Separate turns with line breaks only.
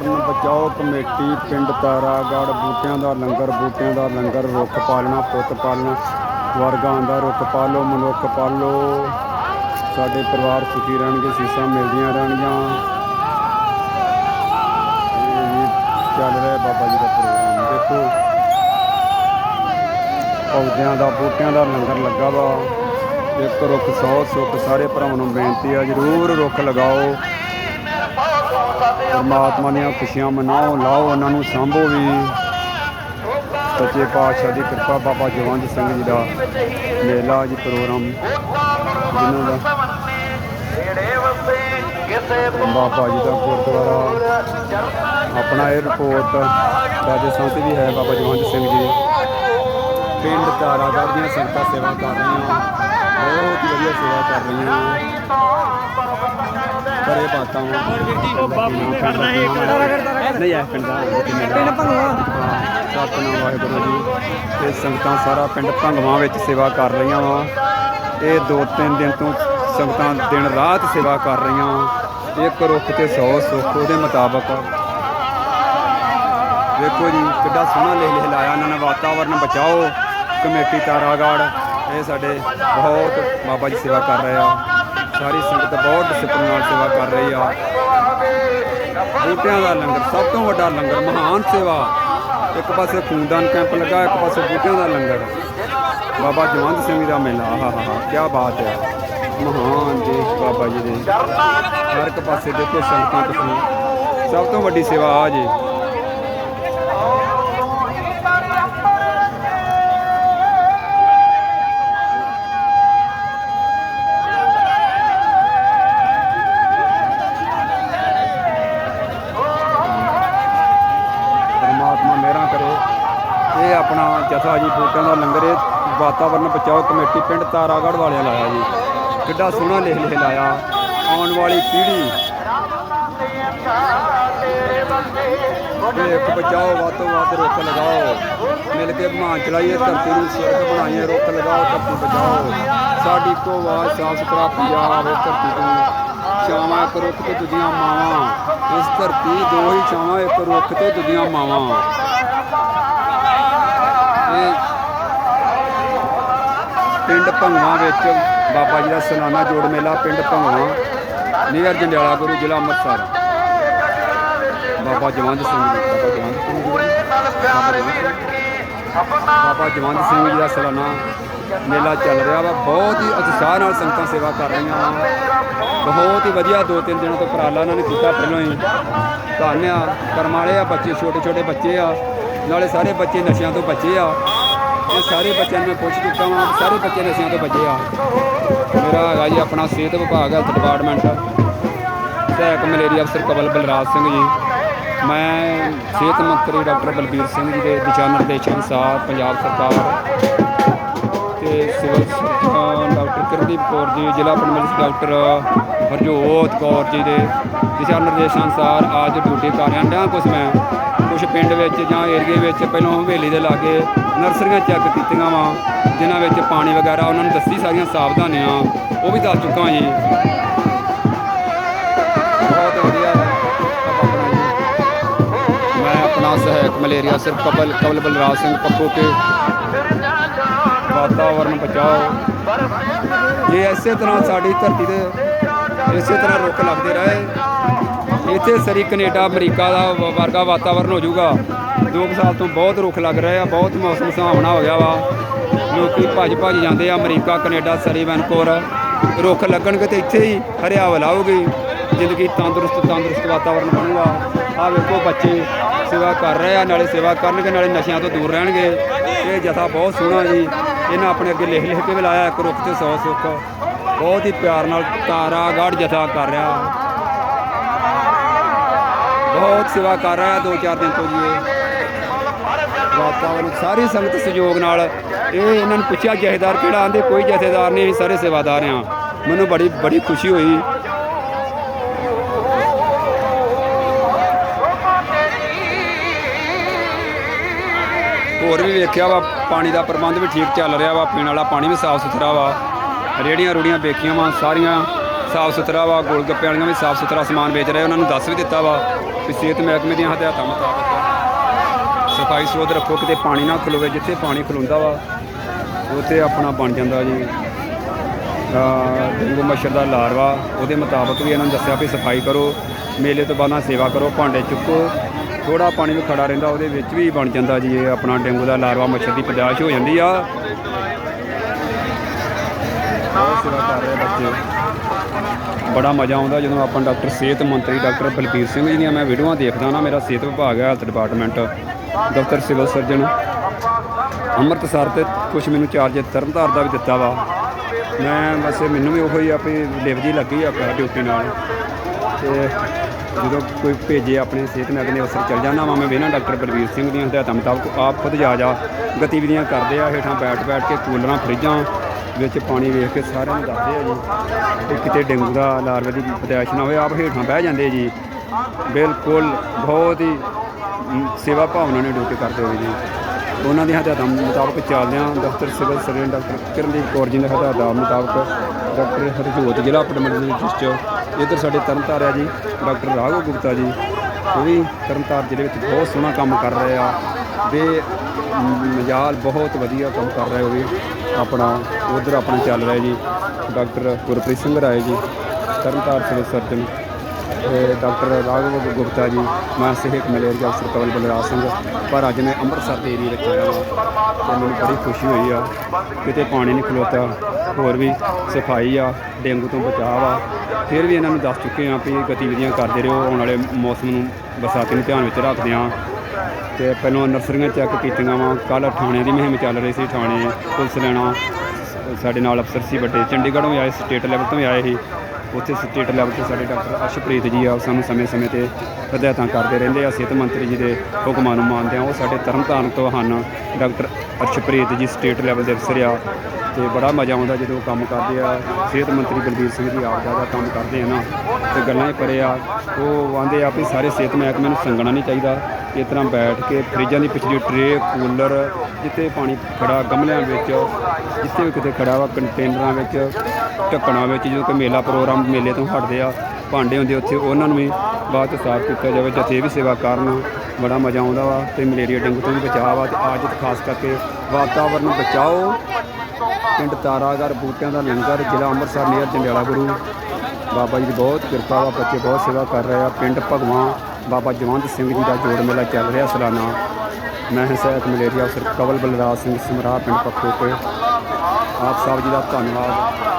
ਵਾਤਾਵਰਨ ਬਚਾਓ ਕਮੇਟੀ, ਪਿੰਡ ਤਾਰਾਗੜ੍ਹ, ਬੂਟਿਆਂ ਦਾ ਲੰਗਰ, ਬੂਟਿਆਂ ਦਾ ਲੰਗਰ, ਰੁੱਖ ਪਾਲਣਾ, ਪੁੱਤ ਪਾਲਣਾ, ਵਰਗਾਂ ਦਾ ਰੁੱਖ ਪਾਲੋ, ਮਨੁੱਖ ਪਾਲੋ। ਸਾਡੇ ਪਰਿਵਾਰ ਸੁਖੀ ਰਹਿਣਗੇ, ਸੀਸਾਂ ਮਿਲਦੀਆਂ ਰਹਿਣਗੀਆਂ। ਇਹ ਚੱਲ ਰਿਹਾ ਬਾਬਾ ਜੀ ਦਾ ਪ੍ਰੋਗਰਾਮ। ਦੇਖੋ, ਪੌਦਿਆਂ ਦਾ, ਬੂਟਿਆਂ ਦਾ ਲੰਗਰ ਲੱਗਾ ਵਾ। ਇੱਕ ਰੁੱਖ ਸੌ ਸੁੱਖ, ਸਾਰੇ ਭਰਾਵਾਂ ਨੂੰ ਬੇਨਤੀ ਆ, ਜਰੂਰ ਰੁੱਖ ਲਗਾਓ। ਪਰਮਾਤਮਾ ਦੀਆਂ ਖੁਸ਼ੀਆਂ ਮਨਾਓ, ਲਾਓ ਉਹਨਾਂ ਨੂੰ ਸਾਂਭੋ ਵੀ। ਸੱਚੇ ਪਾਤਸ਼ਾਹ ਦੀ ਕਿਰਪਾ ਬਾਬਾ ਜਵੰਦ ਸਿੰਘ ਜੀ ਦਾ ਮੇਲਾ ਜੀ ਪ੍ਰੋਗਰਾਮ ਜਿਨ੍ਹਾਂ ਦਾ ਬਾਬਾ ਜੀ ਦਾ ਗੁਰਦੁਆਰਾ ਆਪਣਾ ਇਹ ਰਿਪੋਰਟ ਰਾਜਸਥਾਨ ਤੇ ਵੀ ਹੈ ਬਾਬਾ ਜਵੰਦ ਸਿੰਘ ਜੀ। ਪਿੰਡ ਤਾਰਾਗੜ੍ਹ ਦੀਆਂ ਸੰਗਤਾਂ ਸੇਵਾ ਕਰ ਰਹੀਆਂ। ਬਹੁਤ ਵਧੀਆ ਸੇਵਾ ਕਰ ਰਹੀਆਂ ਕਰੇ ਬਾਤਾਂ ਨਹੀਂ ਹੈ ਪਿੰਡ ਦਾ ਪਿੰਡ ਭੰਗਵਾ। ਸਤਨਾਮ ਵਾਹਿਗੁਰੂ ਜੀ। ਇਹ ਸੰਗਤਾਂ ਸਾਰਾ ਪਿੰਡ ਭੰਗਵਾ ਵਿੱਚ ਸੇਵਾ ਕਰ ਰਹੀਆਂ ਵਾ। ਇਹ ਦੋ ਤਿੰਨ ਦਿਨ ਤੋਂ ਸੰਗਤਾਂ ਦਿਨ ਰਾਤ ਸੇਵਾ ਕਰ ਰਹੀਆਂ ਵਾਂ। ਇੱਕ ਰੁੱਖ ਤੇ 100 ਸੁੱਖ ਉਹਦੇ ਮੁਤਾਬਕ। ਵੇਖੋ ਜੀ ਕਿੱਡਾ ਸੋਹਣਾ ਲਿਖ ਲਿਖ ਲਾਇਆ ਇਹਨਾਂ ਨੇ ਵਾਤਾਵਰਨ ਬਚਾਓ। ਕਮੇਟੀ ਤਾਰਾਗੜ੍ਹ ਇਹ ਸਾਡੇ ਬਹੁਤ ਬਾਬਾ ਜੀ ਸੇਵਾ ਕਰ ਰਹੇ ਆ। ਸਾਰੀ ਸੰਗਤ ਬਹੁਤ ਡਿਸਪਲਿਨ ਨਾਲ ਸੇਵਾ ਕਰ ਰਹੀ ਆ। ਬੂਟਿਆਂ ਦਾ ਲੰਗਰ, ਸਭ ਤੋਂ ਵੱਡਾ ਲੰਗਰ, ਮਹਾਨ ਸੇਵਾ। ਇੱਕ ਪਾਸੇ ਖੂਨਦਾਨ ਕੈਂਪ ਲੱਗਾ, ਇੱਕ ਪਾਸੇ ਬੂਟਿਆਂ ਦਾ ਲੰਗਰ। ਬਾਬਾ ਜਵੰਦ ਸਿੰਘ ਜੀ ਦਾ ਮੇਲਾ, ਆਹਾ ਹਾ ਹਾ ਕੀ ਬਾਤ ਹੈ ਮਹਾਨ ਜੀ ਬਾਬਾ ਜੀ ਦੇ। ਹਰ ਇੱਕ ਪਾਸੇ ਦੇਖੋ ਸੰਗਤਾਂ ਤੁਸੀਂ ਸਭ ਤੋਂ ਵੱਡੀ ਸੇਵਾ ਆ ਜੀ। ਆਪਣਾ ਜਥਾ ਜੀ, ਬੂਟਿਆਂ ਦਾ ਲੰਗਰ ਇਹ ਵਾਤਾਵਰਨ ਬਚਾਓ ਕਮੇਟੀ ਪਿੰਡ ਤਾਰਾਗੜ੍ਹ ਵਾਲਿਆਂ ਲਾਇਆ ਜੀ। ਕਿੱਡਾ ਸੋਹਣਾ ਲਿਖ ਲਿਖ ਲਾਇਆ। ਆਉਣ ਵਾਲੀ ਪੀੜ੍ਹੀ ਇੱਕ ਬਚਾਓ, ਵੱਧ ਤੋਂ ਵੱਧ ਰੁੱਖ ਲਗਾਓ। ਮਿਲ ਕੇ ਅਭਿਆਨ ਚਲਾਈਏ, ਧਰਤੀ ਨੂੰ ਸੁਰੱਖ ਬਣਾਈਏ ਰੁੱਖ ਲਗਾਓ, ਧਰਤੀ ਬਚਾਓ। ਸਾਡੀ ਕੋ ਆਵਾਜ਼, ਸਾਫ਼ ਸੁਥਰਾ ਪੰਜਾਬ ਆਵੇ ਧਰਤੀ ਤੋਂ ਛਾਵਾਂ ਇੱਕ ਰੁੱਖ ਤੇ ਦੂਜੀਆਂ ਮਾਵਾਂ। ਇਸ ਧਰਤੀ ਦੋ ਹੀ ਛਾਵਾਂ, ਇੱਕ ਰੁੱਖ ਤੇ ਦੂਜੀਆਂ ਮਾਵਾਂ। ਪਿੰਡ ਭੰਗਵਾ ਵਿੱਚ ਬਾਬਾ ਜੀ ਦਾ ਸਾਲਾਨਾ ਜੋੜ ਮੇਲਾ ਪਿੰਡ ਭੰਗਵਾ ਨੀਅਰ ਜੰਡਿਆਲਾ ਗੁਰੂ ਜ਼ਿਲ੍ਹਾ ਅੰਮ੍ਰਿਤਸਰ। ਬਾਬਾ ਜਵੰਦ ਸਿੰਘ ਜੀ ਬਾਬਾ ਜਵੰਦ ਸਿੰਘ ਜੀ ਬਾਬਾ ਜਵੰਦ ਸਿੰਘ। ਜੀ ਦਾ ਸਾਲਾਨਾ ਮੇਲਾ ਚੱਲ ਰਿਹਾ ਵਾ। ਬਹੁਤ ਹੀ ਉਤਸ਼ਾਹ ਨਾਲ ਸੰਗਤਾਂ ਸੇਵਾ ਕਰ ਰਹੀਆਂ ਵਾ। ਬਹੁਤ ਹੀ ਵਧੀਆ ਦੋ ਤਿੰਨ ਦਿਨਾਂ ਤੋਂ ਉਪਰਾਲਾ ਇਹਨਾਂ ਨੇ ਕੀਤਾ ਪਹਿਲਾਂ ਹੀ। ਧੰਨ ਆ ਕਰਮ ਵਾਲੇ ਆ ਬੱਚੇ ਛੋਟੇ ਛੋਟੇ ਬੱਚੇ ਆ। ਨਾਲੇ ਸਾਰੇ ਬੱਚੇ ਨਸ਼ਿਆਂ ਤੋਂ ਬਚੇ ਆ। ਇਹ ਸਾਰੇ ਬੱਚਿਆਂ ਨੂੰ ਮੈਂ ਪੁੱਛ ਚੁੱਕਾ ਵਾਂ, ਸਾਰੇ ਬੱਚੇ ਨਸ਼ਿਆਂ ਤੋਂ ਬਚੇ ਆ। ਮੇਰਾ ਹੈਗਾ ਜੀ ਆਪਣਾ ਸਿਹਤ ਵਿਭਾਗ, ਹੈਲਥ ਡਿਪਾਰਟਮੈਂਟ। ਸਹਾਇਕ ਮਲੇਰੀਆ ਅਫਸਰ ਕਵਲ ਬਲਰਾਜ ਸਿੰਘ ਜੀ। ਮੈਂ ਸਿਹਤ ਮੰਤਰੀ ਡਾਕਟਰ ਬਲਬੀਰ ਸਿੰਘ ਜੀ ਦੇ ਦਿਸ਼ਾ ਨਿਰਦੇਸ਼ਾਂ ਅਨੁਸਾਰ ਪੰਜਾਬ ਸਰਕਾਰ ਤੇ civil surgeon doctor Kirandeep Kaur ji, ਜ਼ਿਲ੍ਹਾ ਪੰਡਮਿਲਸ ਡਾਕਟਰ ਹਰਜੋਤ ਕੌਰ ਜੀ ਦੇ ਦਿਸ਼ਾ ਨਿਰਦੇਸ਼ਾਂ ਅਨੁਸਾਰ ਅੱਜ ਡਿਊਟੀ ਕਰ ਰਿਹਾ। ਹਾਂ ਕੁਝ ਮੈਂ ਕੁਝ ਪਿੰਡ ਵਿੱਚ ਜਾਂ ਏਰੀਏ ਵਿੱਚ ਪਹਿਲਾਂ ਹਵੇਲੀ ਦੇ ਲਾਗੇ ਨਰਸਰੀਆਂ ਚੈੱਕ ਕੀਤੀਆਂ ਵਾ ਜਿਨ੍ਹਾਂ ਵਿੱਚ ਪਾਣੀ ਵਗੈਰਾ ਉਹਨਾਂ ਨੂੰ ਦੱਸੀ ਸਾਰੀਆਂ ਸਾਵਧਾਨੀਆਂ ਉਹ ਵੀ ਦੱਸ ਚੁੱਕਾ ਜੀ। ਬਹੁਤ ਵਧੀਆ। ਮੈਂ ਆਪਣਾ ਸਹਾਇਕ ਮਲੇਰੀਆ ਸਿਰ ਕਬਲ ਕਬਲ ਬਲਰਾਜ ਸਿੰਘ ਪੱਪੂ ਕੇ ਵਾਤਾਵਰਨ ਬਚਾਓ। ਜੇ ਇਸੇ ਤਰ੍ਹਾਂ ਸਾਡੀ ਧਰਤੀ ਤੇ ਇਸੇ ਤਰ੍ਹਾਂ ਰੁੱਖ ਲੱਗਦੇ ਰਹੇ। ਇੱਥੇ ਸਰੀ ਕੈਨੇਡਾ, ਅਮਰੀਕਾ ਦਾ ਵਰਗਾ ਵਾਤਾਵਰਨ ਹੋ ਜਾਊਗਾ। ਦੋ ਕੁ ਸਾਲ ਤੋਂ ਬਹੁਤ ਰੁੱਖ ਲੱਗ ਰਹੇ ਆ, ਬਹੁਤ ਮੌਸਮ ਸੁਹਾਵਣਾ ਹੋ ਗਿਆ ਵਾ। ਲੋਕੀ ਭੱਜ ਭੱਜ ਜਾਂਦੇ ਆ, ਅਮਰੀਕਾ, ਕੈਨੇਡਾ, ਸਰੀ, ਵੈਨਕੂਵਰ। ਰੁੱਖ ਲੱਗਣਗੇ ਤੇ ਇੱਥੇ ਹੀ ਹਰਿਆਵਲ ਆਊਗੀ, ਜ਼ਿੰਦਗੀ ਤੰਦਰੁਸਤ ਤੰਦਰੁਸਤ ਵਾਤਾਵਰਨ ਬਣੂਗਾ। ਆ ਵੇਖੋ ਬੱਚੇ ਸੇਵਾ ਕਰ ਰਹੇ ਆ, ਨਾਲੇ ਸੇਵਾ ਕਰਨਗੇ, ਨਾਲੇ ਨਸ਼ਿਆਂ ਤੋਂ ਦੂਰ ਰਹਿਣਗੇ। ਇਹ ਜਥਾ ਬਹੁਤ ਸੋਹਣਾ ਜੀ। ਇਹਨਾਂ ਆਪਣੇ ਅੱਗੇ ਲਿਖ ਲਿਖ ਕੇ ਵੀ ਲਾਇਆ ਇੱਕ ਰੁੱਖ ਤੇ 100 ਸੁੱਖ। ਬਹੁਤ ਹੀ ਪਿਆਰ ਨਾਲ ਤਾਰਾਗੜ੍ਹ ਜਥਾ ਕਰ ਰਿਹਾ। ਬਹੁਤ ਸੇਵਾ ਕਰ ਰਿਹਾ ਦੋ ਚਾਰ ਦਿਨ ਤੋਂ ਜੀ ਇਹ। ਵਾਤਾਵਰਨ, ਸਾਰੀ ਸੰਗਤ ਸਹਿਯੋਗ ਨਾਲ ਇਹ ਇਹਨਾਂ ਨੂੰ ਪੁੱਛਿਆ, ਜਥੇਦਾਰ ਕਿਹੜਾ? ਆਂਦੇ ਕੋਈ ਜਥੇਦਾਰ ਨਹੀਂ, ਅਸੀਂ ਸਾਰੇ ਸੇਵਾਦਾਰ ਆ ਮੈਨੂੰ ਬੜੀ ਬੜੀ ਖੁਸ਼ੀ ਹੋਈ। ਹੋਰ ਵੀ ਵੇਖਿਆ ਵਾ, ਪਾਣੀ ਦਾ ਪ੍ਰਬੰਧ ਵੀ ਠੀਕ ਚੱਲ ਰਿਹਾ ਵਾ, ਪੀਣ ਵਾਲਾ ਪਾਣੀ ਵੀ ਸਾਫ਼ ਸੁਥਰਾ ਵਾ। ਰੇੜੀਆਂ ਰੂੜੀਆਂ ਵੇਖੀਆਂ ਵਾ, ਸਾਰੀਆਂ ਸਾਫ਼ ਸੁਥਰਾ ਵਾ ਗੋਲ ਗੱਪੇ ਵਾਲੀਆਂ ਵੀ ਸਾਫ਼ ਸੁਥਰਾ ਸਮਾਨ ਵੇਚ ਰਹੇ, ਉਹਨਾਂ ਨੂੰ ਦੱਸ ਵੀ ਦਿੱਤਾ ਵਾ ਵੀ ਸਿਹਤ ਮਹਿਕਮੇ ਦੀਆਂ ਹਦਾਇਤਾਂ ਮੁਤਾਬਕ ਸਫ਼ਾਈ ਸੁਥਰਾ ਰੱਖੋ, ਕਿਤੇ ਪਾਣੀ ਨਾ ਖਲੋਵੇ, ਜਿੱਥੇ ਪਾਣੀ ਖਲੋਂਦਾ ਵਾ, ਉੱਥੇ ਆਪਣਾ ਬਣ ਜਾਂਦਾ ਜੀ। ਡੇਂਗੂ ਮੱਛਰ ਦਾ ਲਾਰਵਾ ਉਹਦੇ ਮੁਤਾਬਕ ਵੀ ਇਹਨਾਂ ਨੂੰ ਦੱਸਿਆ ਵੀ ਸਫ਼ਾਈ ਕਰੋ, ਮੇਲੇ ਤੋਂ ਬਾਅਦ ਸੇਵਾ ਕਰੋ, ਭਾਂਡੇ ਚੁੱਕੋ ਥੋੜਾ ਪਾਣੀ ਵੀ ਖੜਾ ਰਹਿੰਦਾ, ਉਹਦੇ ਵਿੱਚ ਵੀ ਬਣ ਜਾਂਦਾ ਜੀ, ਇਹ ਆਪਣਾ ਡੇਂਗੂ ਦਾ ਲਾਰਵਾ ਮੱਛਰ ਦੀ ਪੈਦਾਇਸ਼ ਹੋ ਜਾਂਦੀ ਆ। ਬਹੁਤ ਸੇਵਾ ਕਰ ਰਹੇ ਬੱਚੇ। ਬੜਾ ਮਜ਼ਾ ਆਉਂਦਾ ਜਦੋਂ ਆਪਾਂ ਡਾਕਟਰ, ਸਿਹਤ ਮੰਤਰੀ ਡਾਕਟਰ ਬਲਬੀਰ ਸਿੰਘ ਜੀ ਦੀਆਂ ਮੈਂ ਵੀਡੀਓਆਂ ਦੇਖਦਾ ਨਾ, ਮੇਰਾ ਸਿਹਤ ਵਿਭਾਗ ਹੈ health department doctor civil surgeon. Amritsar ਤੇ ਕੁਝ ਮੈਨੂੰ ਚਾਰਜ ਤਰਨਤਾਰ ਦਾ ਵੀ ਦਿੱਤਾ ਵਾ। ਮੈਂ ਵੈਸੇ ਮੈਨੂੰ ਵੀ ਉਹੀ ਹੀ ਆ ਵੀ ਲਿਵ ਜੀ ਲੱਗੀ ਆ ਡਿਊਟੀ ਨਾਲ। ਤੇ ਜਦੋਂ ਕੋਈ ਭੇਜੇ ਆਪਣੇ ਸਿਹਤ ਮਹਿਕਮੇ ਦੇ ਅਫਸਰ ਚਲ ਜਾਂਦਾ ਵਾ, ਮੈਂ ਵੇਖਣਾ ਡਾਕਟਰ ਬਲਵੀਰ ਸਿੰਘ ਦੀਆਂ ਹਦਾਇਤਾਂ ਮੁਤਾਬਕ ਆਪ ਖੁਦ ਜਾ ਜਾ ਗਤੀਵਿਧੀਆਂ ਕਰਦੇ ਆ, ਹੇਠਾਂ ਬੈਠ ਬੈਠ ਕੇ ਕੂਲਰਾਂ, ਫਰਿੱਜਾਂ ਵਿੱਚ ਪਾਣੀ ਵੇਖ ਕੇ ਸਾਰਿਆਂ ਨੂੰ ਦੱਸਦੇ ਆ ਜੀ ਕਿ ਕਿਤੇ ਡੇਂਗੂ ਦਾ ਲਾਰਵੇ ਦੀ ਪਦਾਇਸ਼ ਨਾ ਹੋਵੇ ਆਪ ਹੇਠਾਂ ਬਹਿ ਜਾਂਦੇ ਜੀ। ਬਿਲਕੁਲ ਬਹੁਤ ਹੀ ਸੇਵਾ ਭਾਵਨਾ ਨੇ ਡਿਊਟੀ ਕਰਦੇ ਹੋਏ ਜੀ। ਉਹਨਾਂ ਦੀਆਂ ਹਦਾਇਤਾਂ ਮੁਤਾਬਕ ਚੱਲਦੇ ਹਾਂ। ਦਫ਼ਤਰ civil surgeon doctor Kirandeep Kaur ji ਦੇ ਹਦਾਇਤਾਂ ਮੁਤਾਬਕ ਡਾਕਟਰ ਹਰਜੋਤ ਜ਼ਿਲ੍ਹਾ ਪਟਮੰਡ ਦੇ ਵਿੱਚ ਇੱਧਰ ਸਾਡੇ ਤਰਨਤਾਰ ਆ ਜੀ, ਡਾਕਟਰ ਰਾਘਵ ਗੁਪਤਾ ਜੀ, ਉਹ ਵੀ ਤਰਨਤਾਰ ਜ਼ਿਲ੍ਹੇ ਵਿੱਚ ਬਹੁਤ ਸੋਹਣਾ ਕੰਮ ਕਰ ਰਹੇ ਆ। ਦੇ ਮਜਾਲ ਬਹੁਤ ਵਧੀਆ ਕੰਮ ਕਰ ਰਹੇ ਹੋ ਵੀ। ਆਪਣਾ ਉਧਰ ਆਪਣਾ ਚੱਲ ਰਿਹਾ ਜੀ, doctor Gurpreet Singh Rai ji Tarn Taran civil surgeon, ਤੇ ਡਾਕਟਰ ਰਾਘਵ ਗੁਪਤਾ ਜੀ ਮੈਂ ਮਲੇਰੀਆ ਅਫਸਰ ਕਵਲ ਬਲਰਾਜ ਸਿੰਘ। ਪਰ ਅੱਜ ਮੈਂ ਅੰਮ੍ਰਿਤਸਰ ਦੇ ਏਰੀਏ ਵਿੱਚ ਆਇਆ ਹਾਂ ਤੇ ਮੈਨੂੰ ਬੜੀ ਖੁਸ਼ੀ ਹੋਈ ਆ। ਕਿਤੇ ਪਾਣੀ ਨਹੀਂ ਖਲੋਤਾ, ਹੋਰ ਵੀ ਸਫ਼ਾਈ ਆ, ਡੇਂਗੂ ਤੋਂ ਬਚਾਅ ਆ। ਫਿਰ ਵੀ ਇਹਨਾਂ ਨੂੰ ਦੱਸ ਚੁੱਕੇ ਆ ਵੀ ਗਤੀਵਿਧੀਆਂ ਕਰਦੇ ਰਹੋ, ਆਉਣ ਵਾਲੇ ਮੌਸਮ ਨੂੰ ਬਰਸਾਤੀ ਨੂੰ ਧਿਆਨ ਵਿੱਚ ਰੱਖਦੇ ਆ। ਤੇ ਪਹਿਲਾਂ ਨਰਸਰੀਆਂ ਚੈੱਕ ਕੀਤੀਆਂ ਵਾ। ਕੱਲ ਥਾਣੇ ਦੀ ਮੁਹਿੰਮ ਚੱਲ ਰਹੀ ਸੀ, ਥਾਣੇ ਪੁਲਿਸ ਲੈਣਾ। ਸਾਡੇ ਨਾਲ ਅਫਸਰ ਸੀ ਵੱਡੇ, ਚੰਡੀਗੜ੍ਹੋਂ ਵੀ ਆਏ ਸਟੇਟ ਲੈਵਲ ਤੋਂ ਵੀ ਆਏ ਸੀ। ਉੱਥੇ ਸਟੇਟ ਲੈਵਲ ਤੇ ਸਾਡੇ ਡਾਕਟਰ ਅਰਸ਼ਪ੍ਰੀਤ ਜੀ ਆ, ਉਹ ਸਾਨੂੰ ਸਮੇਂ-ਸਮੇਂ ਤੇ ਹਦਾਇਤਾਂ ਕਰਦੇ ਰਹਿੰਦੇ ਆ। ਸਿਹਤ ਮੰਤਰੀ ਜੀ ਦੇ ਹੁਕਮਾਂ ਨੂੰ ਮੰਨਦੇ ਆ, ਉਹ ਸਾਡੇ ਤਰਨਤਾਰਨ ਤੋਂ ਹਨ। ਡਾਕਟਰ ਅਰਸ਼ਪ੍ਰੀਤ ਜੀ ਸਟੇਟ ਲੈਵਲ ਦੇ ਅਫਸਰ ਆ। ਤੇ ਬੜਾ ਮਜ਼ਾ ਆਉਂਦਾ ਜਦੋਂ ਕੰਮ ਕਰਦੇ ਆ। ਸਿਹਤ ਮੰਤਰੀ ਬਲਬੀਰ ਸਿੰਘ ਜੀ ਆਪ ਦਾ ਕੰਮ ਕਰਦੇ ਆ ਨਾ, ਤੇ ਗੱਲਾਂ ਹੀ ਪਰੇ ਆ। ਉਹ ਆਂਦੇ ਆ ਵੀ ਸਾਰੇ ਸਿਹਤ ਮਹਿਕਮੇ ਨੂੰ ਸੰਗਣਾ ਨਹੀਂ ਚਾਹੀਦਾ। ਇਸ ਤਰ੍ਹਾਂ ਬੈਠ ਕੇ ਫਰਿੱਜਾਂ ਦੀ ਪਿਛਲੀ ਟਰੇ ਕੂਲਰ, ਜਿੱਥੇ ਪਾਣੀ ਖੜਾ ਗਮਲਿਆਂ ਵਿੱਚ, ਜਿੱਥੇ ਵੀ ਕਿਤੇ ਖੜਾ ਵਾ, ਕੰਟੇਨਰਾਂ ਵਿੱਚ, ਢੱਕਣਾ ਵਿੱਚ, ਜਦੋਂ ਕਿ ਮੇਲਾ ਪ੍ਰੋਗਰਾਮ ਮੇਲੇ ਤੋਂ ਹਟਦੇ ਆ, ਭਾਂਡੇ ਹੁੰਦੇ ਉੱਥੇ, ਉਹਨਾਂ ਨੂੰ ਵੀ ਬਾਅਦ ਚ ਸਾਫ਼ ਕੀਤਾ ਜਾਵੇ। ਜਿੱਥੇ ਵੀ ਸੇਵਾ ਕਰਨ ਬੜਾ ਮਜ਼ਾ ਆਉਂਦਾ ਵਾ, ਤੇ ਮਲੇਰੀਆ ਡੇਂਗੂ ਤੋਂ ਵੀ ਬਚਾਅ ਵਾ, ਤੇ ਅੱਜ ਖਾਸ ਕਰਕੇ ਵਾਤਾਵਰਨ ਨੂੰ ਬਚਾਓ। ਪਿੰਡ ਤਾਰਾਗੜ ਬੂਟਿਆਂ ਦਾ ਲੰਗਰ, ਜ਼ਿਲ੍ਹਾ ਅੰਮ੍ਰਿਤਸਰ ਨੀਅਰ ਜੰਡਿਆਲਾ ਗੁਰੂ। ਬਾਬਾ ਜੀ ਦੀ ਬਹੁਤ ਕਿਰਪਾ ਵਾ, ਬੱਚੇ ਬਹੁਤ ਸੇਵਾ ਕਰ ਰਹੇ ਆ। ਪਿੰਡ ਭਗਵਾਂ, ਬਾਬਾ ਜਵੰਤ ਸਿੰਘ ਜੀ ਦਾ ਜੋੜ ਮੇਲਾ ਚੱਲ ਰਿਹਾ, ਸਲਾਨਾ। ਮੈਂ ਹਾਂ ਮਲੇਰੀਆ ਅਫਸਰ ਕਵਲ ਬਲਰਾਜ ਸਿੰਘ ਸਮਰਾ ਪਿੰਡ ਪੱਖੋ ਆਪ ਸਾਹਿਬ ਜੀ ਦਾ ਧੰਨਵਾਦ।